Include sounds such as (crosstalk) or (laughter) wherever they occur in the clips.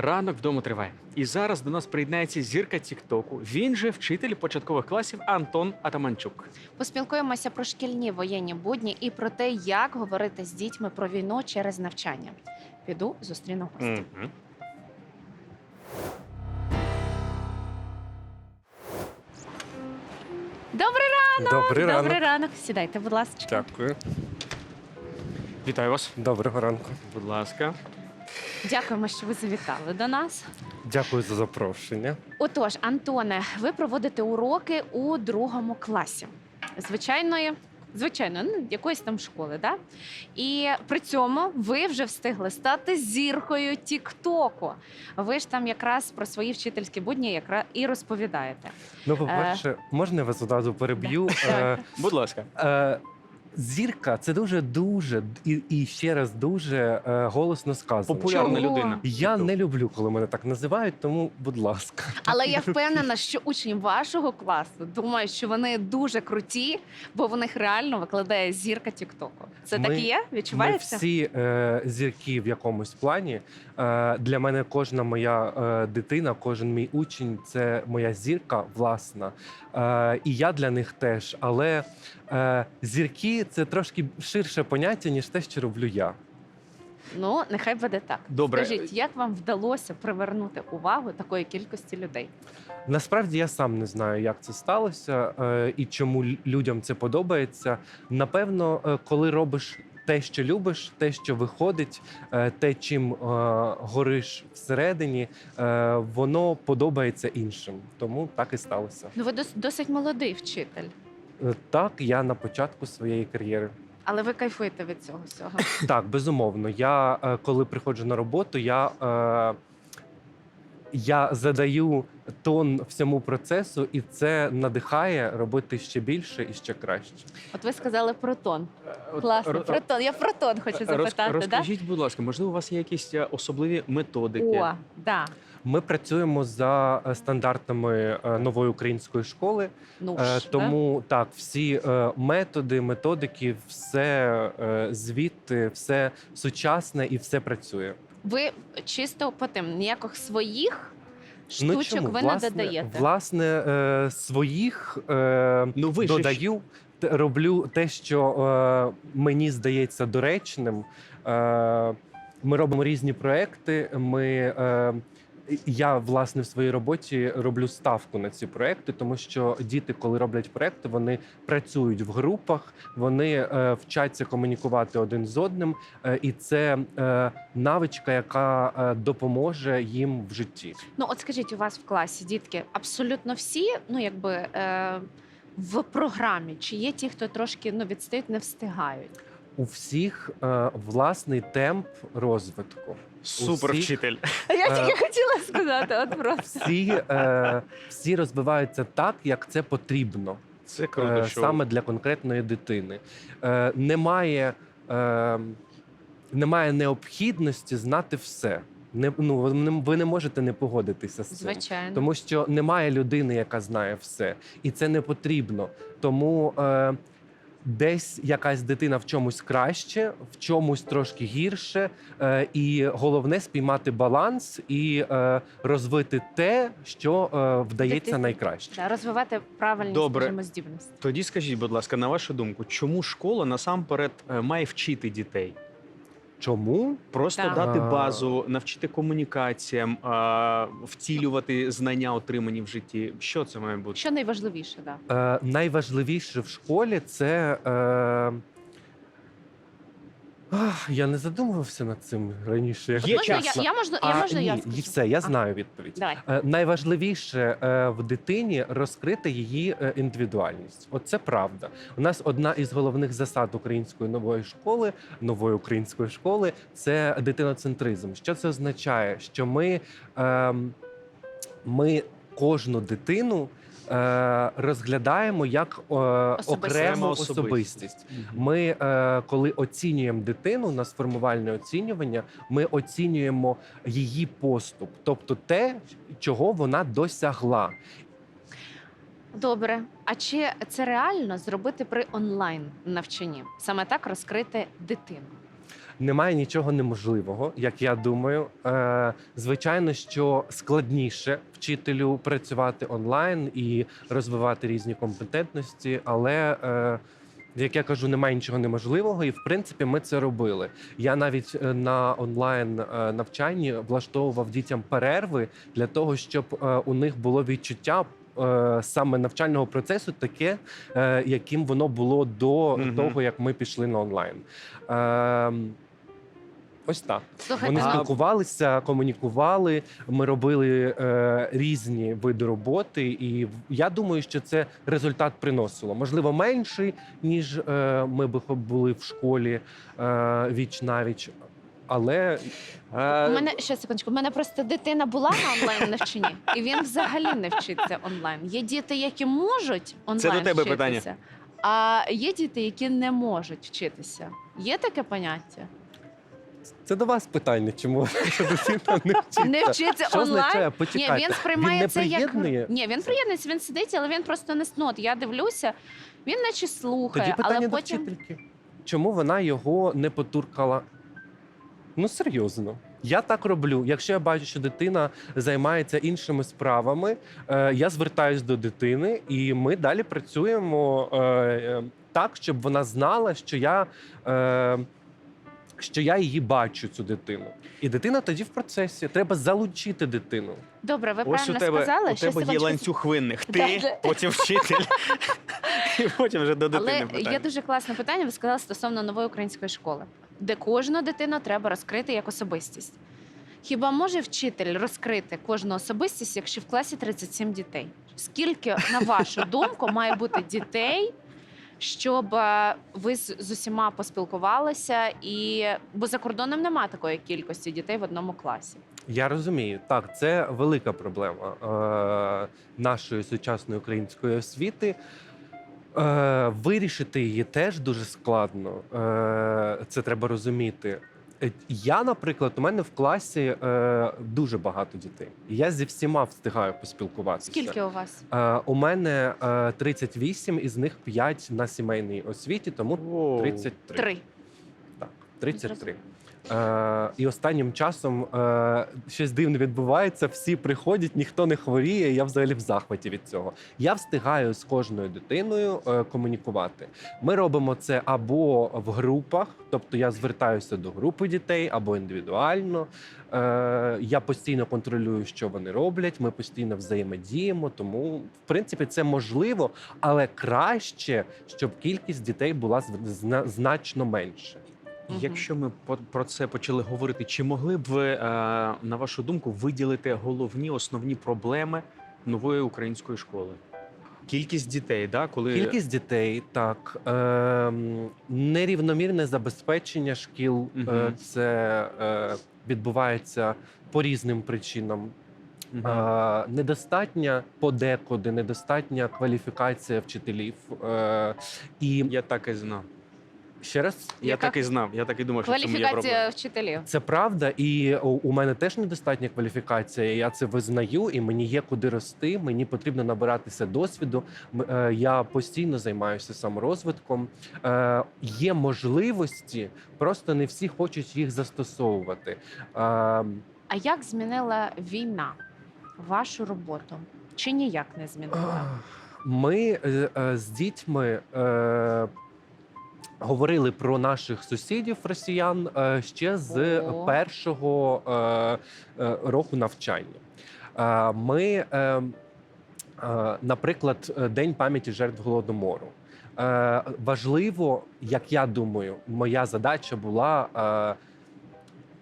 Ранок вдома триває. І зараз до нас приєднається зірка Тіктоку. Він же вчитель початкових класів Антон Атаманчук. Поспілкуємося про шкільні воєнні будні і про те, як говорити з дітьми про війну через навчання. Піду зустріну гостя. Мгм. Добрий ранок! Добрий ранок. Добрий ранок. Сідайте, будь ласка. Дякую. Вітаю вас. Доброго ранку. Будь ласка. Дякуємо, що ви завітали до нас. Дякую за запрошення. Отож, Антоне, ви проводите уроки у другому класі звичайної. Звичайно, ну, якоїсь там школи, да? І при цьому ви вже встигли стати зіркою Тіктоку. Ви ж там якраз про свої вчительські будні якраз і розповідаєте. Ну, по-перше, можна я вас одразу переб'ю? Е, Будь ласка. е, Зірка це дуже дуже і, і ще раз дуже е, голосно сказано. Популярна Чого? людина. Я не люблю, коли мене так називають, тому будь ласка. Але я (laughs) впевнена, що учні вашого класу думають, що вони дуже круті, бо в них реально викладає зірка Тіктоку. Це Ми- так і є? Ми Відчувається? всі е, зірки в якомусь плані. Е, для мене кожна моя е, дитина, кожен мій учень це моя зірка власна. Е, і я для них теж. Але е, зірки це трошки ширше поняття, ніж те, що роблю я. Ну, нехай буде так. Добре. Скажіть, як вам вдалося привернути увагу такої кількості людей? Насправді я сам не знаю, як це сталося е, і чому людям це подобається. Напевно, е, коли робиш те, що любиш, те, що виходить, е, те, чим е, гориш всередині, е, воно подобається іншим. Тому так і сталося. Ну, ви дос- досить молодий вчитель, Так, я на початку своєї кар'єри. але ви кайфуєте від цього всього. (laughs) Так, безумовно. Я е, коли приходжу на роботу, я, е, я задаю тон всьому процесу, і це надихає робити ще більше і ще краще. От ви сказали про тон. От Класно, ро- про тон. Я про тон хочу запитати. да? Розкажіть, будь ласка, можливо, у вас є якісь е, особливі методики? О, да. Ми працюємо за е, стандартами е, нової української школи, Ну е, ж, да? тому так, всі е, методи, методики, все е, звідти, все сучасне і все працює. ви чисто по тим ніяких своїх Ну, штучок ви власне, не додаєте. Власне, е, своїх е, Ну ви додаю, Ж... роблю те, що е, мені здається доречним. Е, ми робимо різні проекти. Ми, е, я власне в своїй роботі роблю ставку на ці проекти, тому що діти, коли роблять проекти, вони працюють в групах, вони е, вчаться комунікувати один з одним, е, і це е, навичка, яка допоможе їм в житті. Ну, от скажіть, у вас в класі дітки абсолютно всі, ну якби е, в програмі, чи є ті, хто трошки ну відстають, не встигають? У всіх е, власний темп розвитку. Супер всіх- вчитель. А я Е, тільки хотіла сказати, от (laughs) просто. Всі, е, всі розвиваються так, як це потрібно Це е, круто. що саме для конкретної дитини. Е, немає, е, немає необхідності знати все. Не, ну, ви не- ви не можете не погодитися з цим. Звичайно. Тому що немає людини, яка знає все, і це не потрібно. Тому е, десь якась дитина в чомусь краще, в чомусь трошки гірше. Е, і головне спіймати баланс і е, розвити те, що е, вдається Дитина- найкраще. Да, розвивати правильні Добре. скажімо, здібності. Тоді скажіть, будь ласка, на вашу думку, чому школа насамперед має вчити дітей? Чому? Просто Так. дати базу, навчити комунікаціям, а, втілювати знання, отримані в житті. Що це має бути? Що найважливіше, да. Е, найважливіше в школі це. Е, ах, я не задумувався над цим раніше. Є можна час. я, я можна, я А, можна я ні, скажу? і все, я А, знаю відповідь. Давай. Е, Найважливіше е, в дитині розкрити її е, індивідуальність. Оце правда. У нас одна із головних засад української нової школи, нової української школи це дитиноцентризм. Що це означає? Що ми, ем, ми кожну дитину. Е, Розглядаємо як е, окрему особистість. Ми, е, коли оцінюємо дитину на сформувальне оцінювання, ми оцінюємо її поступ, тобто те, чого вона досягла. Добре. А чи це реально зробити при онлайн навчанні? Саме так розкрити дитину? Немає нічого неможливого, як я думаю. Е, звичайно, що складніше вчителю працювати онлайн і розвивати різні компетентності, але. Е, як я кажу, немає нічого неможливого, і в принципі ми це робили. Я навіть е, на онлайн е, навчанні влаштовував дітям перерви для того, щоб е, у них було відчуття саме навчального процесу, таке, яким воно було до Мгм. того, як ми пішли на онлайн. Ось так. Слухайте, Вони А- спілкувалися, комунікували. Ми робили е, різні види роботи, і в- я думаю, що це результат приносило. Можливо, менший ніж е, ми б були в школі е, віч навіч. Але Е, У мене ще секундочку. У мене просто дитина була на онлайн навчанні, і він взагалі не вчиться онлайн. Є діти, які можуть онлайн до тебе вчитися, питання. а є діти, які не можуть вчитися. Є таке поняття? Це до вас питання, чому (laughs) дитина не вчиться? Не вчиться Що онлайн. Ні, Почекайте. він сприймає не це як приєднує? ні, він приєднується, він сидить, але він просто не ну, от Я дивлюся, він наче слухає, Тоді питання але до потім вчительки. Чому вона його не потуркала? Ну серйозно. Я так роблю. Якщо я бачу, що дитина займається іншими справами, е, я звертаюсь до дитини, і ми далі працюємо е, е, так, щоб вона знала, що я. Е, що я її бачу, цю дитину, і дитина тоді в процесі. Треба залучити дитину. добре, ви Ось у правильно тебе, сказали. у Ще тебе є секундочку. ланцюг винних. Да, Ти, да. потім вчитель, і потім вже до дитини Але питання. є дуже класне питання. Ви сказали стосовно нової української школи, де кожну дитину треба розкрити як особистість. Хіба може вчитель розкрити кожну особистість, якщо в класі 37 дітей? Скільки, на вашу думку, має бути дітей, щоб е, ви з, усіма поспілкувалися? І бо за кордоном немає такої кількості дітей в одному класі. Я розумію, так, це велика проблема е, нашої сучасної української освіти. Е, вирішити її теж дуже складно. Е, це треба розуміти. Е, Я, наприклад, у мене в класі е, дуже багато дітей. І Я зі всіма встигаю поспілкуватися. Скільки у вас? Е, у мене е, 38, із них 5 на сімейній освіті, тому Воу. 33. Три. Так, 33. Е, і останнім часом е, щось дивне відбувається. Всі приходять, ніхто не хворіє. Я взагалі в захваті від цього. Я встигаю з кожною дитиною е, комунікувати. Ми робимо це або в групах, тобто я звертаюся до групи дітей, або індивідуально. Я постійно контролюю, що вони роблять. Ми постійно взаємодіємо. Тому, в принципі, це можливо, але краще, щоб кількість дітей була значно менше. Якщо ми про це почали говорити, чи могли б ви, е, на вашу думку, виділити головні основні проблеми нової української школи? Кількість дітей, да, коли Кількість дітей, так ем, нерівномірне забезпечення шкіл. Е, це е, відбувається по різним причинам. Мгм. Е, недостатня подекуди, недостатня кваліфікація вчителів. Е, і я так і знав. Ще раз Я Яка так і знав. Я так і думав, що в цьому є Кваліфікація проблема. вчителів. Це правда, і у у мене теж недостатня кваліфікація. Я це визнаю, і мені є куди рости. Мені потрібно набиратися досвіду. М- е, Я постійно займаюся саморозвитком. Е, Є можливості, просто не всі хочуть їх застосовувати. Е, А як змінила війна вашу роботу? Чи ніяк не змінила? Ми е, е, з дітьми. е, Говорили про наших сусідів росіян е, ще з першого е, е, року навчання. Ми, наприклад, День пам'яті жертв голодомору. Важливо, як я думаю, моя задача була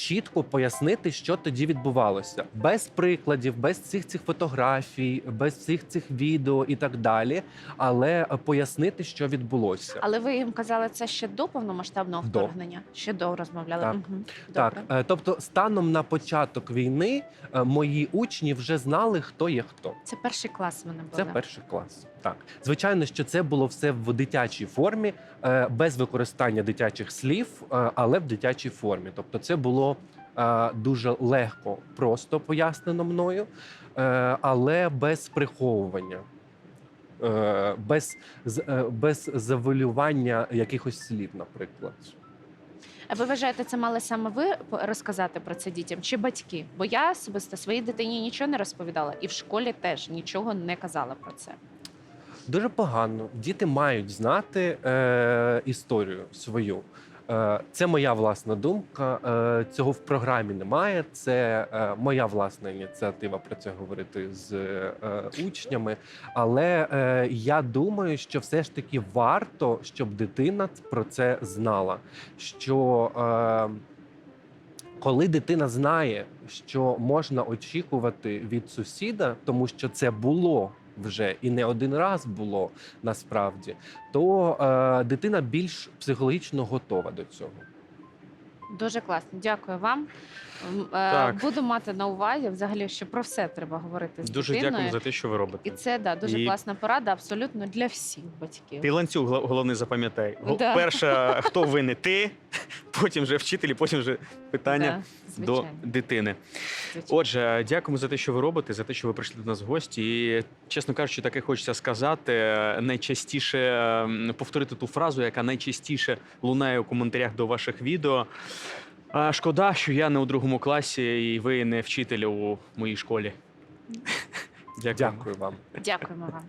чітко пояснити, що тоді відбувалося, без прикладів, без цих цих фотографій, без всіх цих відео і так далі. Але е, пояснити, що відбулося. Але ви їм казали це ще до повномасштабного До. вторгнення? Ще до розмовляли. Так. Мгм. Так, Добре. е, тобто, станом на початок війни е, мої учні вже знали, хто є хто. Це перший клас вони були. Це перший клас. Так, звичайно, що це було все в дитячій формі, е, без використання дитячих слів, е, але в дитячій формі. Тобто, це було е, дуже легко, просто пояснено мною, але без приховування. Без, без завалювання якихось слів, наприклад. А ви вважаєте, це мали саме ви розказати про це дітям чи батьки? Бо я особисто своїй дитині нічого не розповідала, і в школі теж нічого не казала про це. Дуже погано. Діти мають знати е, історію свою. Е, це моя власна думка. Е, цього в програмі немає. Це е, моя власна ініціатива про це говорити з е, учнями. Але е, я думаю, що все ж таки варто, щоб дитина про це знала. Що е, коли дитина знає, що можна очікувати від сусіда, тому що це було вже і не один раз було насправді, то е, дитина більш психологічно готова до цього. Дуже класно, дякую вам. Е, Так. Буду мати на увазі взагалі, що про все треба говорити з Дуже дитиною. дякую за те, що ви робите. І це да дуже І- класна порада, абсолютно для всіх батьків. Ти ланцюг головний запам'ятай. Да. Перша, (laughs) хто винен ти, потім вже вчителі, потім вже питання Да, до дитини. звичайно. Отже, дякуємо за те, що ви робите, за те, що ви прийшли до нас в гості. І, чесно кажучи, таке хочеться сказати. е, Найчастіше повторити ту фразу, яка найчастіше лунає у коментарях до ваших відео. А, шкода, що я не у другому класі, і ви не вчитель у моїй школі. (laughs) Дякую. Дякую вам. Дякуємо вам.